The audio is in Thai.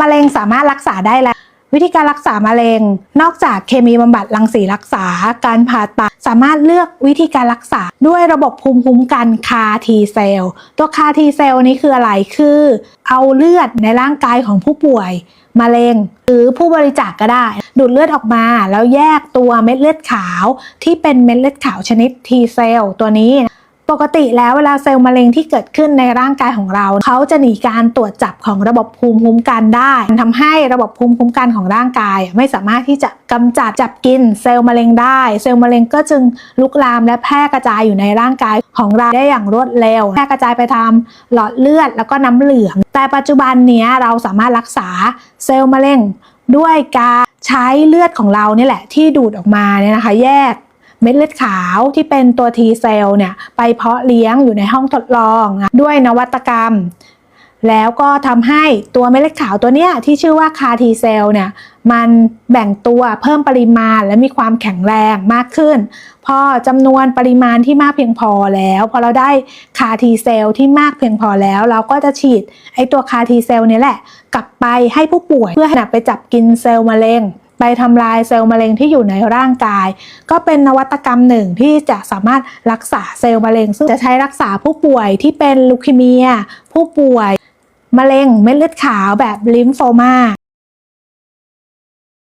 มะเร็งสามารถรักษาได้แล้ว วิธีการรักษามะเร็ง นอกจากเคมีบำบัดรังสีรักษา การผ่าตัดสามารถเลือกวิธีการรักษา ด้วยระบบภูมิคุ้มกันคาทีเซลตัวคาทีเซลนี้คืออะไรคือ เอาเลือดในร่างกายของผู้ป่วยมะเร็งหรือผู้บริจาคกก็ได้ ดูดเลือดออกมาแล้วแยกตัวเม็ดเลือดขาวที่เป็นเม็ดเลือดขาวชนิด T เซลตัวนี้ ปกติแล้วเวลาเซลล์มะเร็งที่เกิดขึ้นในร่างกายของเรา เขาจะหนีการตรวจจับของระบบภูมิคุ้มกันได้ทำให้ระบบภูมิคุ้มกันของร่างกาย ไม่สามารถที่จะกำจัดจับกินเซลล์มะเร็งได้ เซลล์มะเร็งก็จึงลุกลามและแพร่กระจายอยู่ในร่างกายของเราได้อย่างรวดเร็ว แพร่กระจายไปทำหลอดเลือดแล้วก็น้ำเหลือง แต่ปัจจุบันนี้เราสามารถรักษาเซลล์มะเร็งด้วยการใช้เลือดของเราเนี่ยแหละที่ดูดออกมาเนี่ยนะคะ แยกเม็ดเลือดขาวที่เป็นตัว T เซลล์เนี่ย ไปเพาะเลี้ยงอยู่ในห้องทดลองนะด้วยนวัตกรรม แล้วก็ทำให้ตัวเม็ดเลือดขาวตัวเนี้ยที่ชื่อว่าคาทีเซลเนี่ยมันแบ่งตัวเพิ่มปริมาณและมีความแข็งแรงมากขึ้น พอจำนวนปริมาณที่มากเพียงพอแล้ว พอเราได้คาทีเซลที่มากเพียงพอแล้ว เราก็จะฉีดไอตัวคาทีเซลเนี่ยแหละ กลับไปให้ผู้ป่วยเพื่อให้ไปจับกินเซลล์มะเร็ง ไปทำลายเซลล์มะเร็งที่อยู่ในร่างกาย ก็เป็นนวัตกรรมหนึ่งที่จะสามารถรักษาเซลล์มะเร็ง ซึ่งจะใช้รักษาผู้ป่วยที่เป็นลูคีเมีย ผู้ป่วยมะเร็งเม็ดเลือดขาวแบบลิมโฟมา